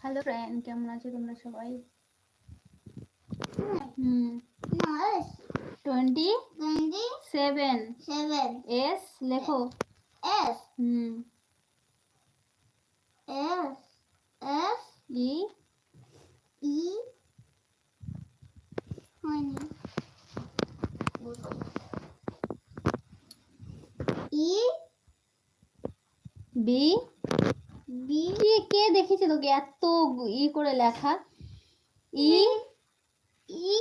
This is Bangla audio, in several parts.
হ্যালো ফ্রেন্ড কেমন আছো তোমরা সবাই? হুম। Twenty twenty seven seven S লেখো। এস হুম। এস এস ই ই হয়নি ই বি কে দেখেছে তোকে? এত ই করে লেখা। ই? ই?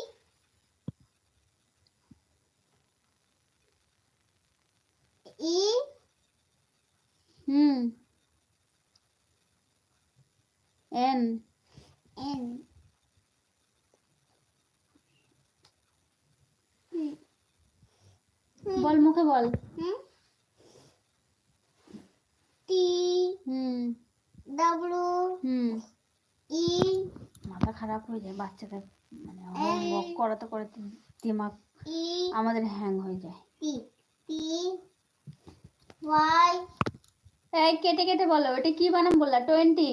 ই? হুম। এন বল মুখে বল হুম টি হুম ডাব্লু হুম ই মাথা খারাপ হয়ে যায় বাচ্চাদের মানে হোমওয়ার্ক করাতে করাতে দিমাগ আমাদের হ্যাং হয়ে যায়। T T Y. এই কেটে কেটে বলো এটা কি বানাম বললা? টোয়েন্টি?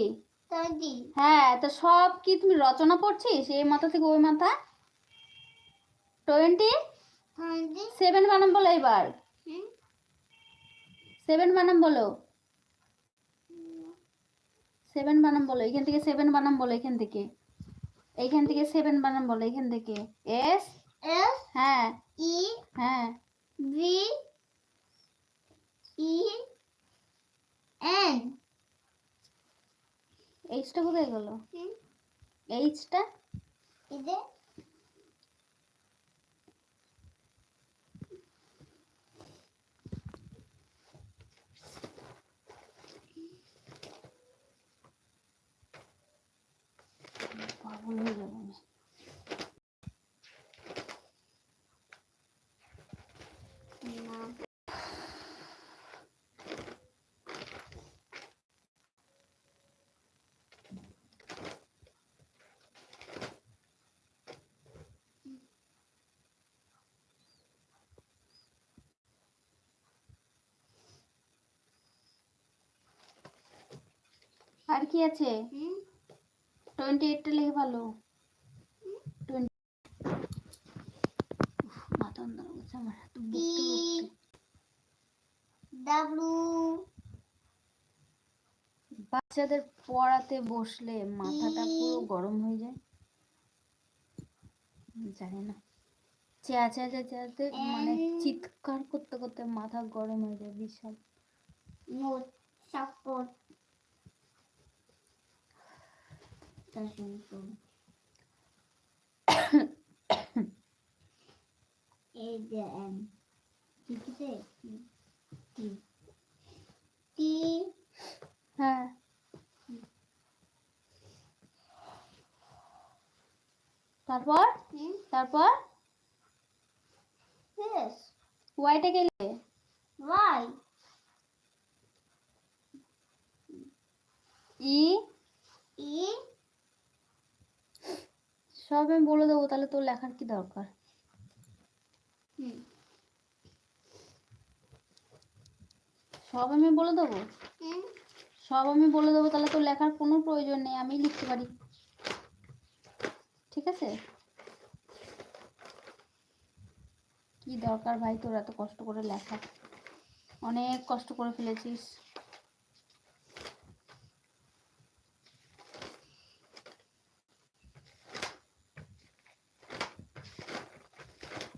হ্যাঁ তো সব কি তুমি রচনা পড়ছিস? এই মাথা থেকে ওই মাথা? টোয়েন্টি? সেভেন বানাম বলো এবার। সেভেন বানাম বলো। সেভেন বানাম বলো এখান থেকে সেভেন বানাম বলো এখান থেকে। এইখান থেকে সেভেন বানান বলো এখান থেকে। এস এস হ্যাঁ। ই হ্যাঁ। ভি ই এন এইচটা কোথায় গেল? এইচটা এই পাগল হয়ে যাব আমি না আর কি আছে? টোয়েন্টি এইটটা লিখে ভালো। টোয়েন্টি আমার। ডাব্লু বাচ্চাদের পড়াতে বসলে মাথাটা পুরো গরম হয়ে যায়। জানি না। চেয়া চেয়া চেয়াতে মানে চিৎকার করতে করতে মাথা গরম হয়ে যায় বিশাল। নোট সাপোর্ট এই যে এন ঠিক আছে টি টি হ্যাঁ তারপর তারপর yes ওয়াইটা গেলে why ই e. সব আমি বলে দেবো তাহলে তোর লেখার কি দরকার? সব আমি বলে দেবো? হুম। সব আমি বলে দেবো তাহলে তোর লেখার কোনো প্রয়োজন নেই আমি লিখতে পারি। ঠিক আছে? কি দরকার ভাই তোর এত কষ্ট করে লেখা? অনেক কষ্ট করে ফেলেছিস।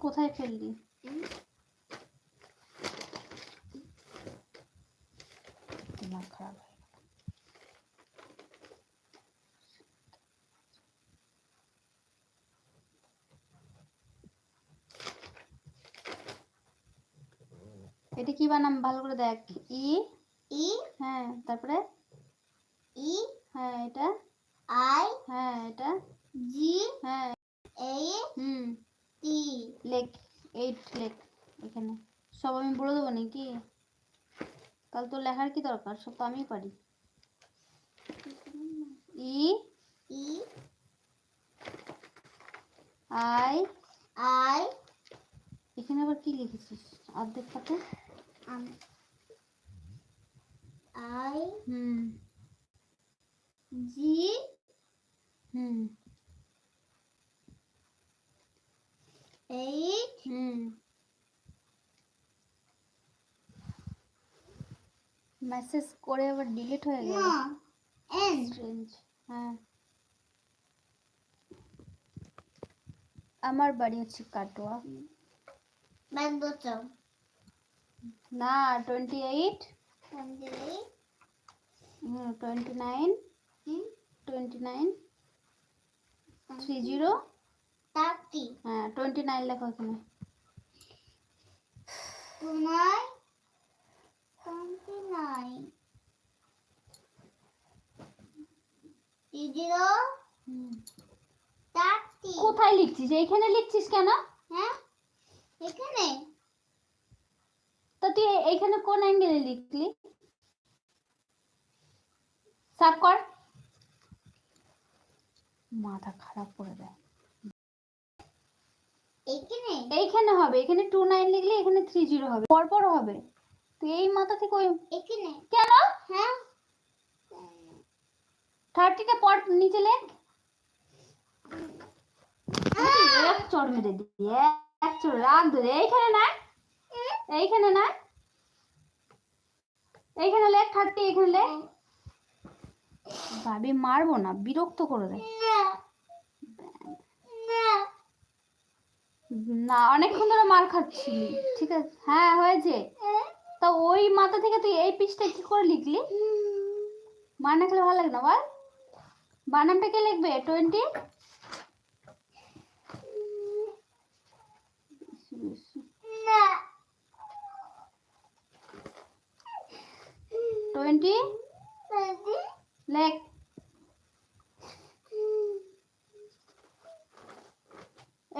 কোথায় ফেললি? খারাপ এটা কি বানাম? ভালো করে দেখ। ই? e হ্যাঁ তারপরে e হ্যাঁ এটা i হ্যাঁ এটা g হ্যাঁ a হুম t লেখ এইট লেখ এখানে সব আমি বলে দেবো নাকি তাহলে তোর লেখার কি দরকার? সব তো আমিই পারি। ই e আই i এখানে আবার কি লিখেছিস? অর্ধেক পাতে? I hmm. G hmm. Eight hmm. Message করে আবার ডিলিট হয়ে গেল। স্ট্রেঞ্জ হ্যাঁ। আমার বাড়ি হচ্ছে কাটোয়া। না twenty eight twenty nine twenty nine three zero হ্যাঁ টোয়েন্টি নাইন লেখা ওখানে টু জিরো। কোথায় লিখছিস? এইখানে লিখছিস কেন? হ্যাঁ? এখানে? তো তুই এইখানে কোন অ্যাঙ্গেলে লিখলি? সাফ কর। মাথা খারাপ করে দেয়। এখানে এইখানে হবে। এখানে টু নাইন লিখলে এখানে থ্রি জিরো হবে। পরপর হবে। তুই এই মাথা থেকে ওই এখানে। কেন? হ্যাঁ। থার্টিটা পর নিচে লেখ। এক চড় মেরে দিই এক চড়। রাগ ধরে এইখানে না এইখানে না এইখানে লেখ থার্টি এখানে লেখ। ভাবি মারবো না বিরক্ত করে দেয় না। অনেকক্ষণ ধরে মার খাচ্ছিলি ঠিক আছে? হ্যাঁ হয়েছে। তা ওই মাথা থেকে তুই এই পিসটা কি করে লিখলি? মার না খেলে ভালো লাগে না বল। বানানটা কে লিখবে? টোয়েন্টি? টোয়েন্টি? টোয়েন্টি? লেখ।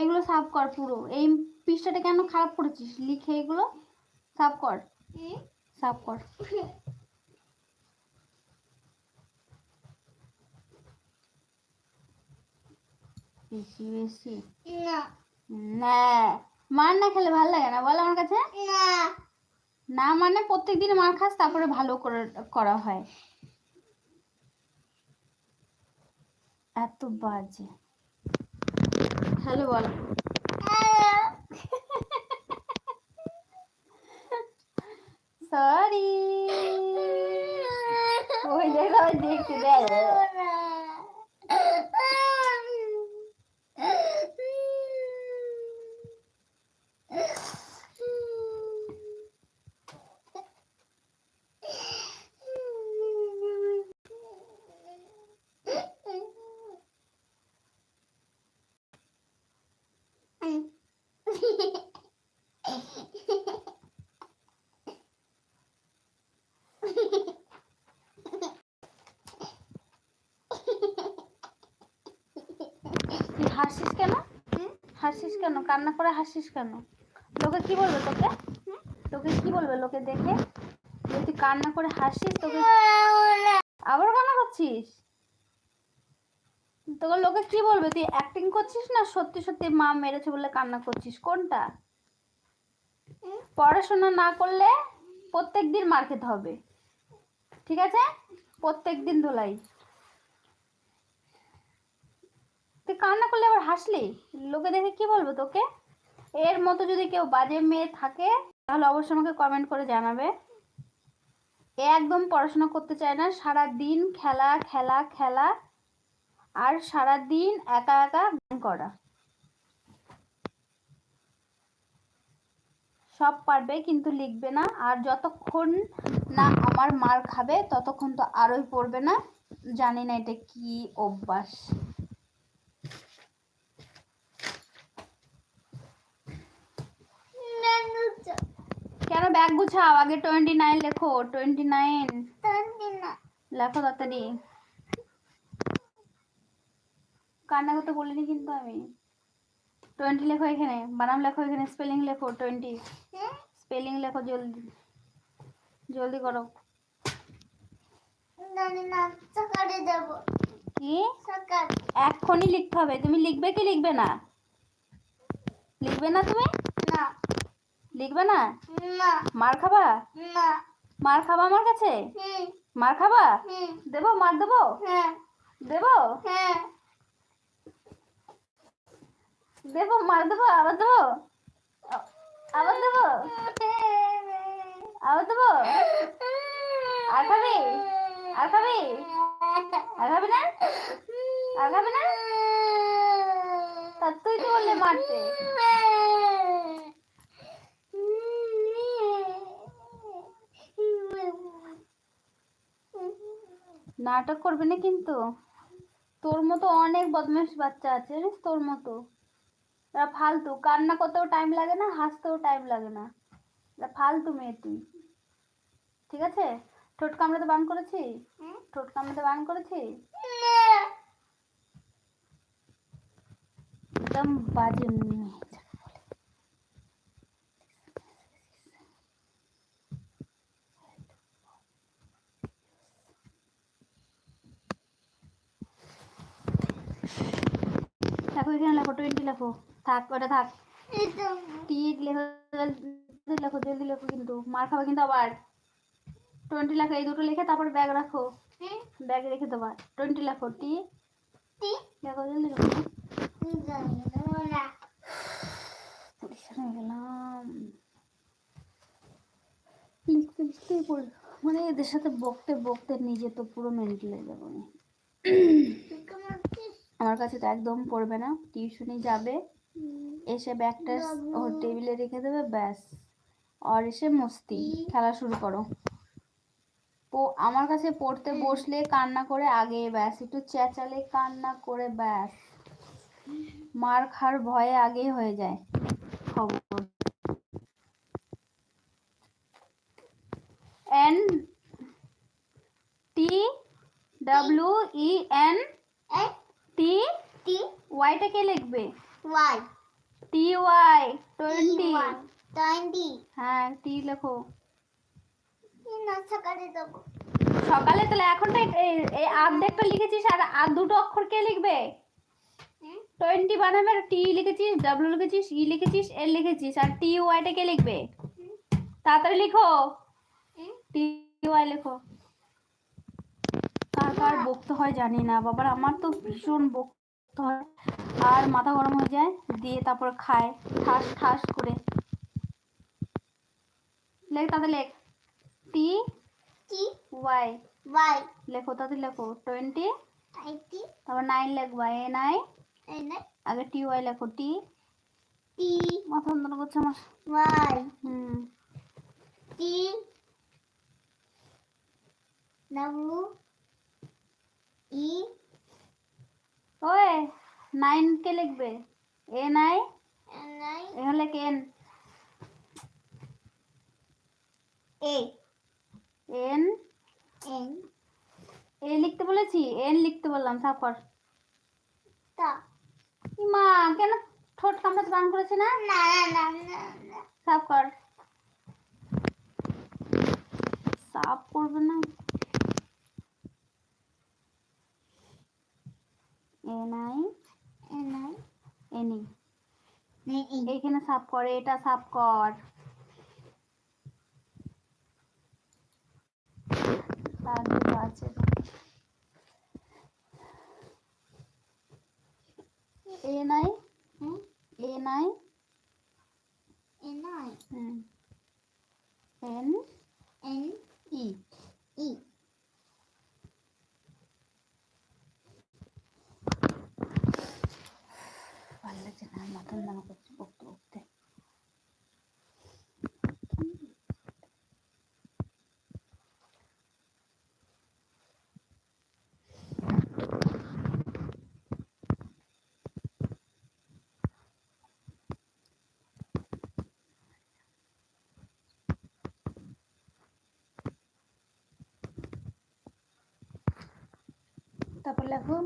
এগুলো সাফ কর পুরো। এই পৃষ্ঠাটা কেন খারাপ করেছিস? লিখে এগুলো সাফ কর। সাফ কর। বেশি বেশি। না। না। মার না খেলে ভালো লাগে না বল আমার কাছে? না। না মানে প্রত্যেক দিন মার খাস তারপরে ভালো করে করা হয়। এত বাজে। হ্যালো বল। সরি ওই ওই দেখতে দেয় তুই হাসিস কেন হাসিস কেন কান্না করে হাসিস কেন? লোকে কি বলবে তোকে? তোকে কি বলবে লোকে দেখে? যে তুই কান্না করে হাসিস, তোকে আবার কান্না করছিস? তোকে লোকে কি বলবে? তুই অ্যাক্টিং করছিস না সত্যি সত্যি মা মেরেছে বলে কান্না করছিস? কোনটা? পড়াশোনা না করলে প্রত্যেক দিন মার খেতে হবে। ঠিক আছে? প্রত্যেক দিন ধোলাই। তুই কান্না করলে আবার হাসলি? লোকে দেখে কি বলব তোকে? এর মতো যদি কেউ বাজে মেয়ে থাকে, তাহলে অবশ্যই আমাকে কমেন্ট করে জানাবে। এ একদম পড়াশোনা করতে চায় না সারা দিন খেলা খেলা খেলা, আর সারা দিন একা একা গান করা। সব পারবে কিন্তু লিখবে না, আর যতক্ষণ না আমার মার খাবে, ততক্ষণ তো আরোই পড়বে না। জানি না এটা কি অভ্যাস। কেন ব্যাগ গুছাও? আগে টোয়েন্টি নাইন লেখো টোয়েন্টি নাইন লেখো তাড়াতাড়ি কান্না করতে বলিনি কিন্তু আমি। টোয়েন্টি লেখো এখানে বানাম লেখো এখানে স্পেলিং লেখো টোয়েন্টি স্পেলিং লেখো জলদি। জলদি করো। কি? এক্ষুনি লিখতে হবে। তুমি লিখবে কি লিখবে না? লিখবে না তুমি? না। লিখবে না? মার খাবা? মার খাবা আমার কাছে? মার খাবা? দেবো? মার দেবো? হ্যাঁ। দেবো? হ্যাঁ। দেবো? মার দেবো? আবার দেবো? আবার দেবো? আবার দেবো? আর খাবি? আর খাবি? আর খাবি না? আর খাবি না? তা তুই তো বললে মারতে। নাটক করবে না কিন্তু? তোর মতো অনেক বদমাশ বাচ্চা আছে জানিস তোর মতো। এরা ফালতু কান্না করতেও টাইম লাগে না হাসতেও টাইম লাগে না। এরা ফালতু মেয়ে তুই। ঠিক আছে? ঠোঁট কামড়াতে বান করেছি? ঠোঁট কামড়াতে বান করেছি? একদম বাজে মেয়ে। এখানে লেখো? টোয়েন্টি লেখো। থাক ওটা থাক। টি লেখো লেখো জলদি লেখো কিন্তু। মার খাবে কিন্তু আবার। টোয়েন্টি লেখো এই দুটো লিখে তারপর ব্যাগ রাখো। ব্যাগে রেখে দেবা টোয়েন্টি লেখো টি। লেখো জলদি লেখো। গেলাম লিখতে লিখতে পড়ে মানে এদের সাথে বকতে বকতে নিজে তো পুরো মেন্টাল হয়ে যাব। আমি আমার কাছে তো একদম পড়বে না টিউশনি যাবে। এসে ব্যাগটা ওর টেবিলে রেখে দেবে, ব্যাস। আর এসে মস্তি, খেলা শুরু করো। আমার কাছে পড়তে বসলে কান্না করে আগে, ব্যাস। একটু চেঁচালে কান্না করে, ব্যাস। মার খার ভয়ে আগেই হয়ে যায় খবর। N T W E N T T ওয়াইটা কে লিখবে? Y. T Y twenty twenty হ্যাঁ টি লেখো। সকালে তাহলে এখনটা এই- এই অর্ধেকটা লিখেছিস আর আর দুটো অক্ষর কে লিখবে? টোয়েন্টি বানাবে টি লিখেছিস ডাব্লিউ লিখেছিস ই লিখেছিস এল লিখেছিস আর টি ওয়াইটা কে লিখবে? তাড়াতাড়ি লিখো। টি ওয়াই লেখো। কার বকতে হয় জানি না। বাবার আমার তো ভীষণ বকতে হয়। আর মাথা গরম হয়ে যায় দিয়ে তারপর খায় ঠাস ঠাস করে। লেখ তাতে লেখ। টি টি ওয়াই ওয়াই লেখো তাতে লেখো। টোয়েন্টি তারপর নাইন লেখবা এ নাই আগে টি ওয়াই লেখো। টি টি মাথা যন্ত্রণা করছে আমার। ওয়াই হুম। ওয়ে নাইন কে লিখবে? এ নাই এখানে লেখ এন এন এ লিখতে বলেছি? এন লিখতে বললাম সাফর মা কেন ঠোঁট কামড়াতে বান করেছে না? সাফ কর সাফ করবে না? এ নাই এনি এইখানে সাফ করে এটা সাফ কর আর দুটো আছে এ নাই এ নাই হুম এন ই ভালো তারপর লেখো।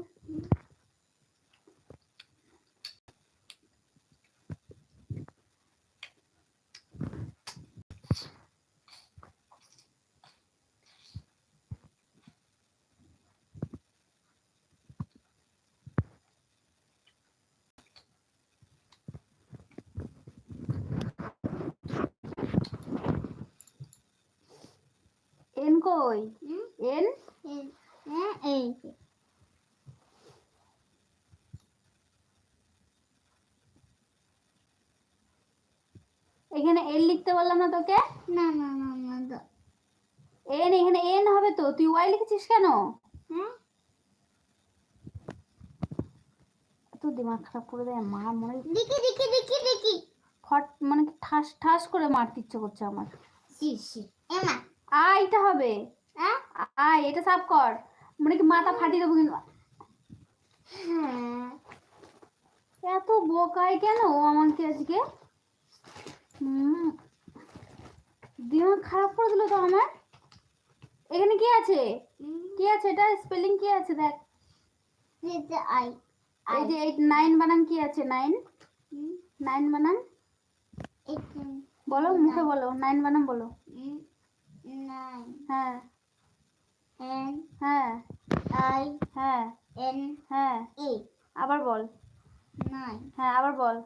কই? এন? এ এ বললাম না তোকে? না না না না। এন এখানে এন হবে তো। তুই ওয়াই লিখেছিস কেন? তোর দিমাগ খারাপ করে দেয় মা মনে দেখি দেখি দেখি দেখি। ফট মানে ঠাস ঠাস করে মারতে ইচ্ছে করছে আমার। এমা আইটা হবে। হ্যাঁ আয় এটা সাফ কর। মানে কি মাথা ফাটিয়ে দেবো কিন্তু। হ্যাঁ। এত বোকায় কেন আমাকে আজকে? হুম। দিমাগ খারাপ করে দিল তো আমার এখানে কি আছে? কি আছে? এটা স্পেলিং কি আছে? দেখ। আই এই যে এইট নাইন বানান কি আছে? নাইন নাইন বানান? বলো মুখে বলো। নাইন বানান বলো। হ্যাঁ। এন হ্যাঁ। আই হ্যাঁ। এন হ্যাঁ। এ আবার বল। নাইন হ্যাঁ আবার বল।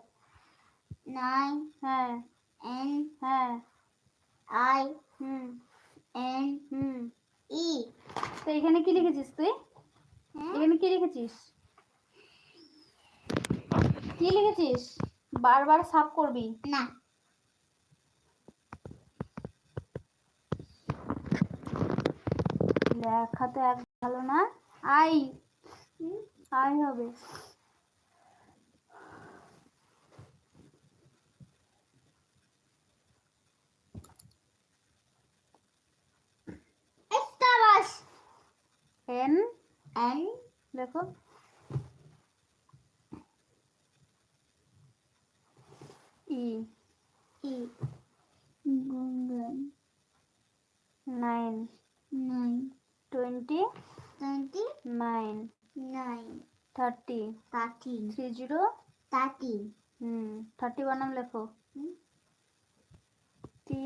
নাইন হ্যাঁ। এন হ্যাঁ। I hmm N hmm E. তো এখানে কি লিখেছিস তুই? এখানে কি লিখেছিস? কি লিখেছিস? বারবার সাফ করবি। না। লেখা তো এক ভালো না? আই। আই হবে। এন en দেখো E Google nine nine twenty twenty nine nine thirty thirteen three zero thirteen হুম থার্টি বানাম লেখো। টি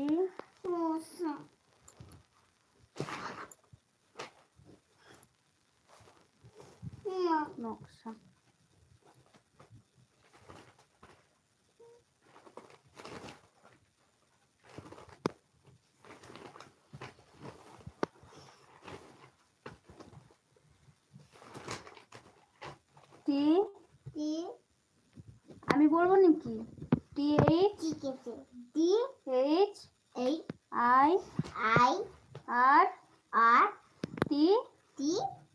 awesome Mom, নকশা টি D আমি বলব নাকি টি এইচ ঠিক আছে D H H. I I. R R. T T.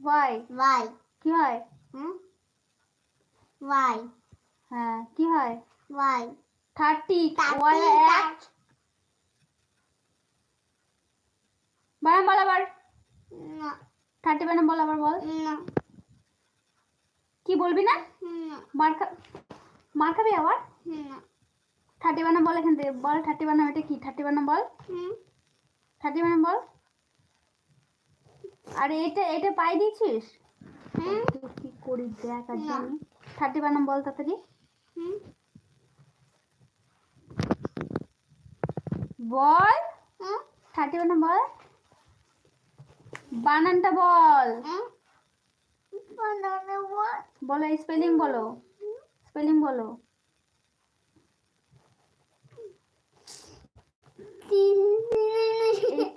Y Y. কি হয়? হুম? Y হ্যাঁ কি হয়? Y থার্টি ওয়াই এক। বানাম বল আবার। থার্টি বানাম বল আবার বল। কি বলবি না? মার খা মার খাবি আবার? থার্টি বানাম বল এখান থেকে বল। থার্টি বানাম এটা কি? থার্টি বানাম বল থার্টি বানাম বল আর এটা এটা পাই দিয়েছিস? কি করি দেখ না। জানি। থার্টি বানাম বল তাড়াতাড়ি। বল। থার্টি বানাম বল। বানানটা বল। বলো। স্পেলিং বলো। স্পেলিং বলো।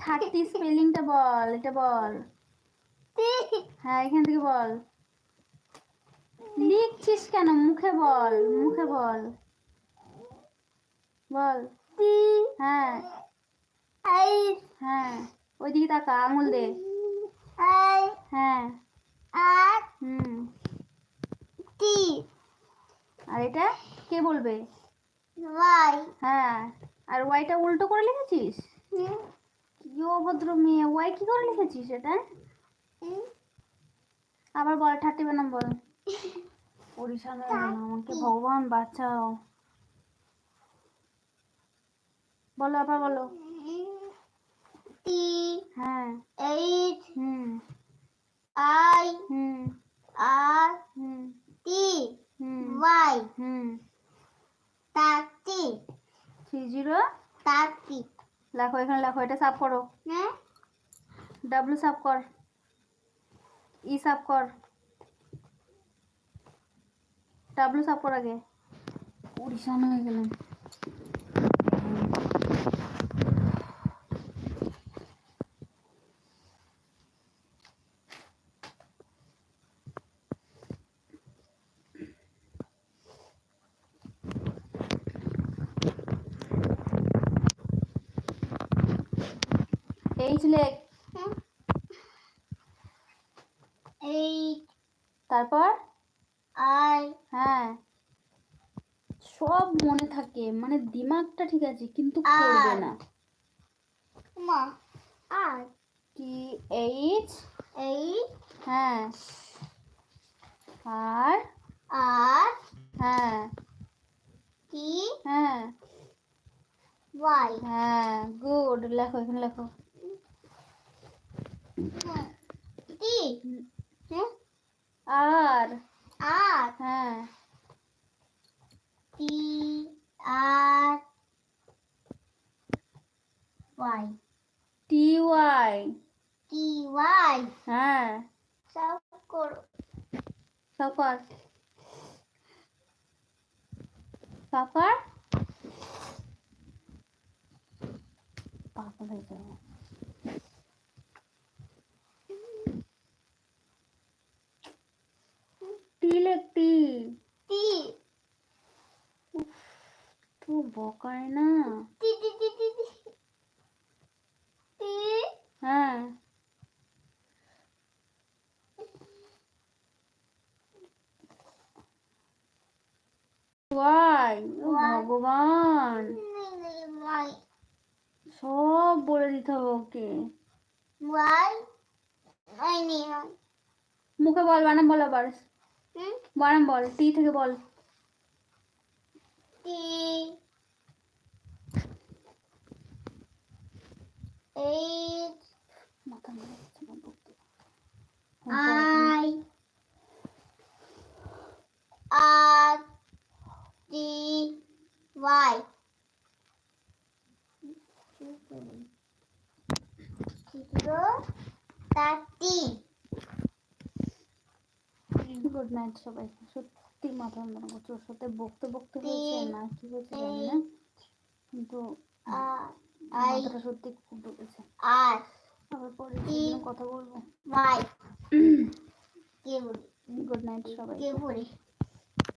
থার্টি স্পেলিংটা বল এটা বল। হ্যাঁ এখান থেকে বল। লিখছিস কেন? মুখে বল মুখে বল। বল। হ্যাঁ। হ্যাঁ ওইদিকে তাকা আঙুল দে। হ্যাঁ। হুম। আর এটা কে বলবে? হ্যাঁ। আর ওয়াইটা উল্টো করে লিখেছিস? কি অভদ্র মেয়ে। ওয়াই কি করে লিখেছিস এটা? আবার বল থার্টি বানাম বল। পরিশান আমাকে ভগবান বাঁচাও। বলো আবার বলো। টি হ্যাঁ। Eight হুম। I hmm. R hmm. T hmm. Y. হুম। thirty three zero? thirty লেখো এখানে লেখো এটা সাফ করো। হ্যাঁ। ডাব্লু সাফ কর। ই সাফ কর। ডাব্লু সাফ কর আগে। পরিশান হয়ে গেলাম লেখ এইট তারপর আই হ্যাঁ সব মনে থাকে মানে ঠিক আছে কিন্তু করবে না। মা আর টি এইচ এইট হ্যাঁ। আর? আর হ্যাঁ। টি হ্যাঁ। ওয়াই হ্যাঁ গুড লেখো এখানে লেখো। T R? আর। হ্যাঁ। T R Y T Y T Y হ্যাঁ। সব করো সাফার সাফার পাগল হয়ে যাবে টি টি তো বকায় না টি T T T T T হ্যাঁ ওয়াই ও Why? ভগবান ওয়াই সব বলে দিতে হবে ওকে ওয়াই আই নি মুখে বল বানাম বল আবার। বানাম বল টি থেকে বল। টি। এইচ। মাথা মেরে যাচ্ছে না বকতে। I R T Y thirty good night সবাই সত্যি মাথা যন্ত্রণা করছে ওর সাথে বকতে বকতে হয়েছে না কি হয়েছে জানি না কিন্তু মাথাটা সত্যি খুব ঢুকেছে। আর আবার পরে কথা বলব। বাই কে বলি? গুড নাইট সবাই কে বলি?